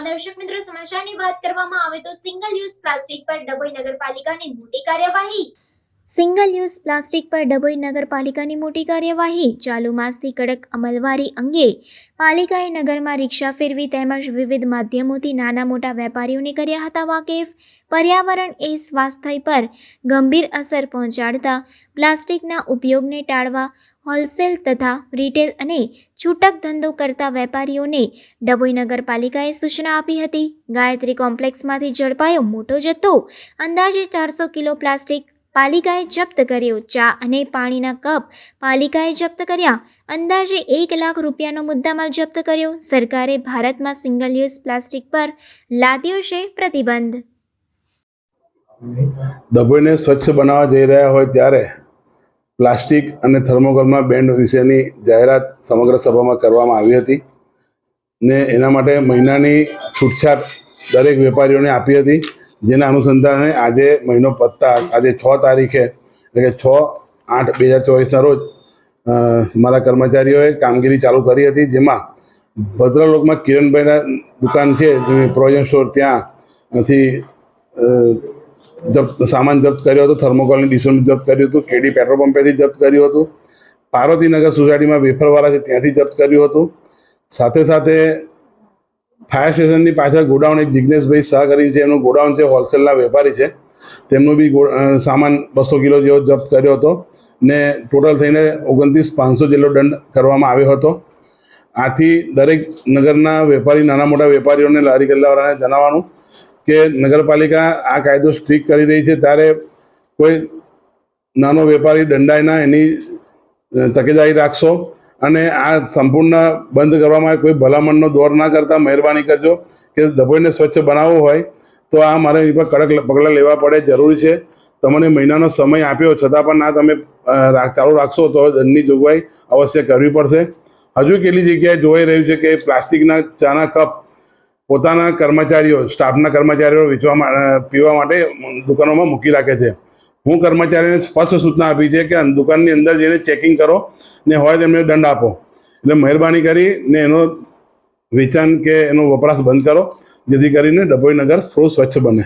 દર્શક મિત્રો, સમાચારની વાત કરવામાં આવે તો સિંગલ યુઝ પ્લાસ્ટિક પર ડભોઈ નગરપાલિકાની મોટી કાર્યવાહી સિંગલ યુઝ પ્લાસ્ટિક પર ડભોઈ નગરપાલિકાની મોટી કાર્યવાહી ચાલુ માસથી કડક અમલવારી અંગે પાલિકાએ નગરમાં રિક્ષા ફેરવી તેમજ વિવિધ માધ્યમોથી નાના મોટા વેપારીઓને કર્યા હતા વાકેફ. પર્યાવરણ એ સ્વાસ્થ્ય પર ગંભીર અસર પહોંચાડતા પ્લાસ્ટિકના ઉપયોગને ટાળવા, હોલસેલ તથા રિટેલ અને છૂટક ધંધો કરતા વેપારીઓને ડભોઈ નગરપાલિકાએ સૂચના આપી હતી. ગાયત્રી કોમ્પ્લેક્સમાંથી ઝડપાયો મોટો જથ્થો. અંદાજે ચારસો કિલો પ્લાસ્ટિક પાલિકાએ જપ્ત કર્યો ચા અને પાણીના કપ પાલિકાએ જપ્ત કર્યા. અંદાજે એક લાખ રૂપિયાનો મુદ્દામાલ જપ્ત કર્યો. સરકારે ભારતમાં સિંગલ યુઝ પ્લાસ્ટિક પર લાદ્યો છે પ્રતિબંધ. ડભોઈને સ્વચ્છ બનાવવા જઈ રહ્યા હોય ત્યારે પ્લાસ્ટિક અને થર્મોકોલમાં બેન્ડ વિશેની જાહેરાત સમગ્ર સભામાં કરવામાં આવી હતી ને એના માટે મહિનાની છૂટછાટ દરેક વેપારીઓને આપી હતી. જેના અનુસંધાને આજે મહિનો પતતા, આજે છ તારીખે, એટલે કે છ આઠ બે હજાર ચોવીસના રોજ મારા કર્મચારીઓએ કામગીરી ચાલુ કરી હતી, જેમાં ભદ્રલોકમાં કિરણભાઈના દુકાન છે પ્રોવિઝન સ્ટોર ત્યાંથી જપ્ત, સામાન જપ્ત કર્યો હતો થર્મોકોલની ડીશો જપ્ત કર્યું હતું, કેડી પેટ્રોલ પંપેથી જપ્ત કર્યું હતું, પાર્વતીનગર સોસાયટીમાં વેફરવાળા છે, ત્યાંથી જપ્ત કર્યું હતું. સાથે સાથે ફાયર સ્ટેશનની પાછળ ગોડાઉન એક જિજ્ઞેશભાઈ શાહ કરીને છે. એનું ગોડાઉન છે, હોલસેલના વેપારી છે. તેમનું બી સામાન બસો કિલો જેવો જપ્ત કર્યો હતો ને ટોટલ થઈને ઓગણત્રીસ પાંચસો જેટલો દંડ કરવામાં આવ્યો હતો. આથી દરેક નગરના વેપારી, નાના મોટા વેપારીઓને લારી ગલ્લાવાળાને જણાવવાનું કે નગરપાલિકા આ કાયદો સ્ટ્રીક કરી રહી છે. ત્યારે કોઈ નાનો વેપારી દંડાય ના એની તકેદારી રાખશો અને આ સંપૂર્ણ બંધ કરવામાં કોઈ ભલામણનો દોર ના કરતા મહેરબાની કરજો કે ડભોઈને સ્વચ્છ બનાવવું હોય, તો આ મારે એની પર કડક પગલાં લેવા પડે, જરૂરી છે. તમને મહિનાનો સમય આપ્યો, છતાં પણ ના તમે ચાલુ રાખશો તો દંડની જોગવાઈ અવશ્ય કરવી પડશે. હજુ કેટલી જગ્યાએ જોઈ રહ્યું છે કે પ્લાસ્ટિકના ચાના કપ પોતાના કર્મચારીઓ, સ્ટાફના કર્મચારીઓ વેચવા પીવા માટે દુકાનોમાં મૂકી રાખે છે. હું કર્મચારીને સ્પષ્ટ સૂચના આપી છે કે દુકાનની અંદર જઈને ચેકિંગ કરો, ને હોય તેમને દંડ આપો. એટલે મહેરબાની કરી ને એનો વેચાણ કે એનો વપરાશ બંધ કરો, જેથી કરીને ડભોઈનગર થોડું સ્વચ્છ બને.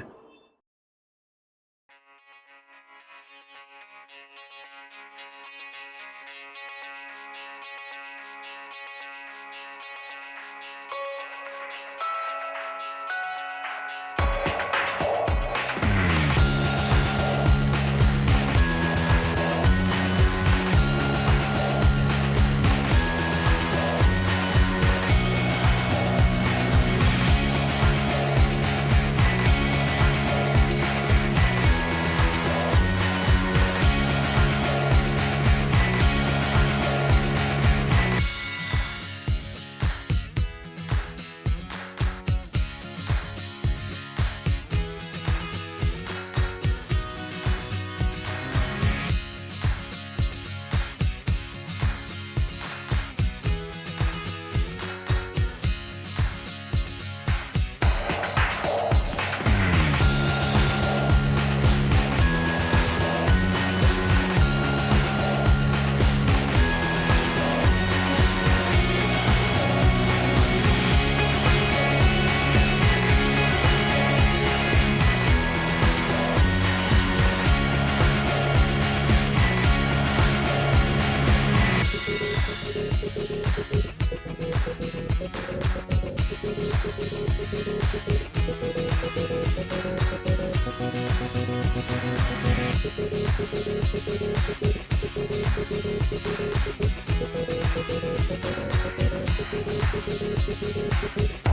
Thank you.